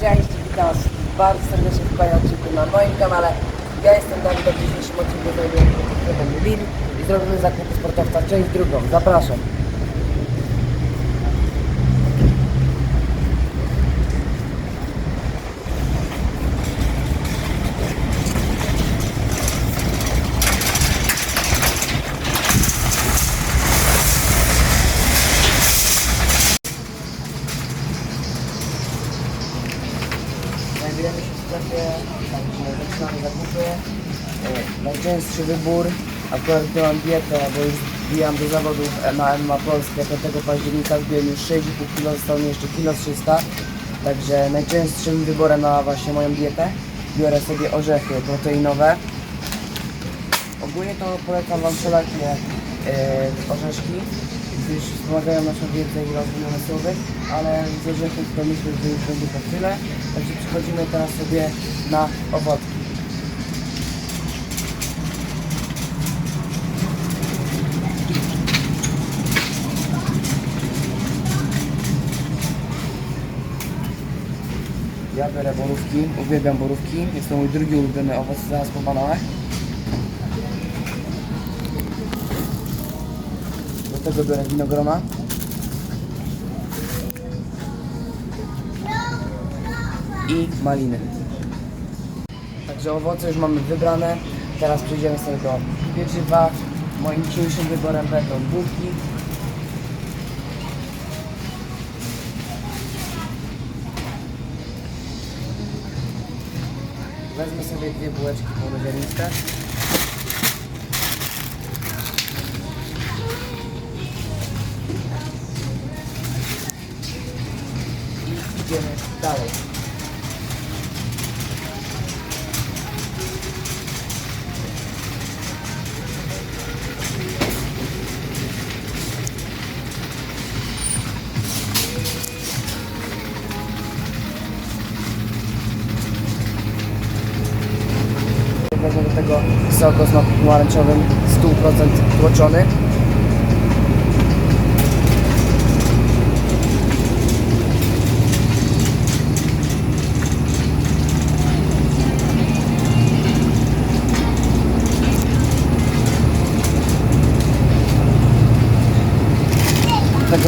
Cześć, witam Was bardzo serdecznie w na moim kanale. Ja jestem Dawid, a w dzisiejszym odcinku znajdujemy się Lidl i zrobimy zakupy sportowca część drugą. Zapraszam. Także zaczynamy zakupy. Najczęstszy wybór, akurat gdy mam dietę, bo już wbijam do zawodów na MMA Polskę 5 października, zbiłem już 6,5 kg, zostało mi jeszcze kilo 300. Także najczęstszym wyborem na właśnie moją dietę biorę sobie orzechy proteinowe. Ogólnie to polecam Wam wszelakie orzeszki, gdyż wspomagają naszą wiedzę i rozwój umysłowy, ale z orzechów to myślę, że już będzie to tyle. Także przechodzimy teraz sobie na owocki. Ja biorę borówki, uwielbiam borówki, jest to mój drugi ulubiony owoc zaraz po bananach. Tego biorę winogrona. I maliny. Także owoce już mamy wybrane. Teraz przejdziemy sobie do pieczywa. Moim dzisiejszym wyborem będą bułki. Wezmę sobie dwie bułeczki pełnoziarniste. Idziemy dalej. Wezmę do tego sok smaku pomarańczowym 100% tłoczony.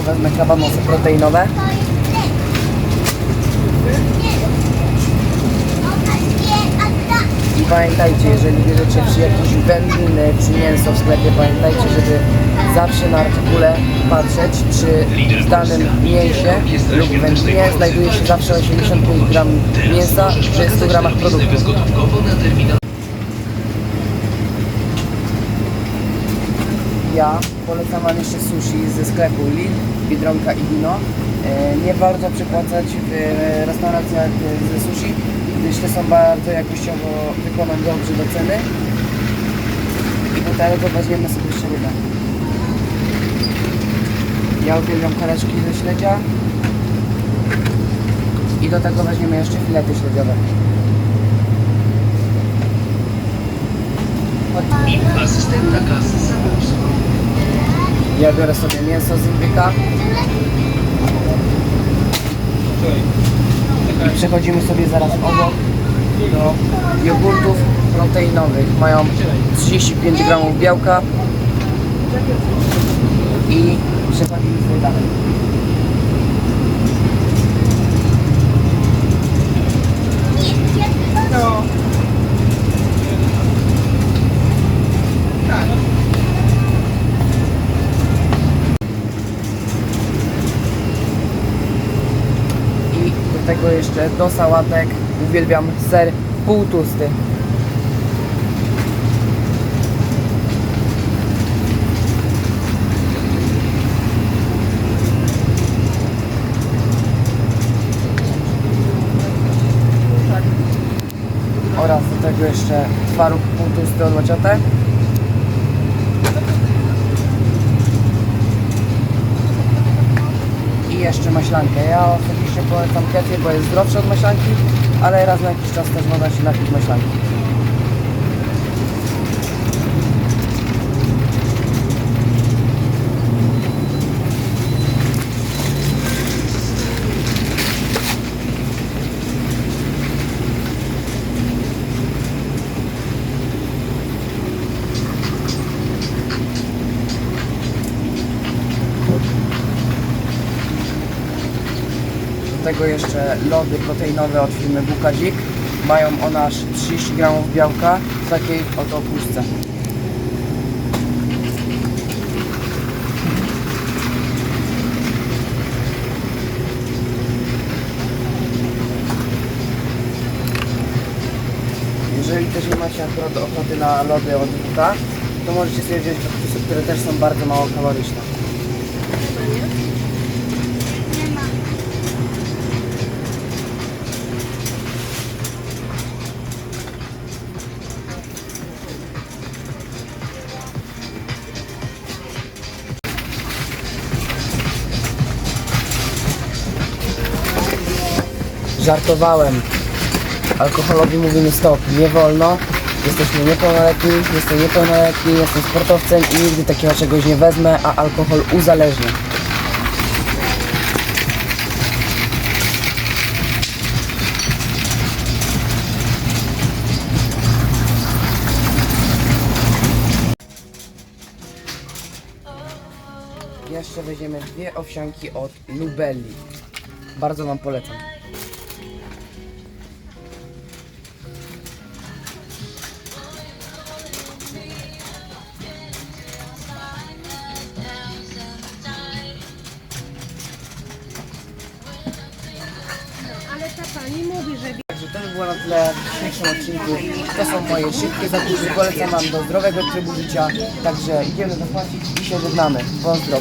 Wezmę proteinowe. I pamiętajcie, jeżeli bierzecie przy jakieś wędliny czy mięso w sklepie, pamiętajcie, żeby zawsze na artykule patrzeć, czy w danym mięsie lub wędlinie znajduje się zawsze 85 gram mięsa w 30 gramach produktu. Ja polecam Wam jeszcze sushi ze sklepu Lidl, Biedronka i Wino. E, Nie warto przepłacać w e, restauracjach e, ze sushi, gdyż te są bardzo jakościowo wykonane dobrze do ceny. I do tego weźmiemy sobie jeszcze rybę. Ja uwielbiam kareczki ze śledzia. I do tego weźmiemy jeszcze filety śledziowe. Asystenta kasy. Ja biorę sobie mięso z indyka. I przechodzimy sobie zaraz obok do jogurtów proteinowych. Mają 35 gramów białka i przechodzimy sobie dalej. No. I tego jeszcze do sałatek uwielbiam ser półtusty. Oraz do tego jeszcze twaróg półtusty od. Jeszcze maślankę. Ja osobiście polecam kefir, bo jest zdrowszy od maślanki, ale raz na jakiś czas też można się napić maślanki. Tego jeszcze lody proteinowe od firmy Bukadzik. Mają one aż 30 gramów białka w takiej oto puszce. Jeżeli też nie macie akurat ochoty na lody od Buka, to możecie sobie wziąć przepisy, które też są bardzo mało kaloryczne. Żartowałem. Alkoholowi mówimy stop, nie wolno. Jesteśmy niepełnoletni, jestem niepełnoletni, jestem sportowcem i nigdy takiego czegoś nie wezmę, a alkohol uzależnia. Jeszcze weźmiemy dwie owsianki od Lubelli. Bardzo Wam polecam. W dzisiejszym odcinku. To są moje szybkie zakupy. Polecam Wam do zdrowego trybu życia. Także idziemy zapłacić i się żegnamy. Pozdro.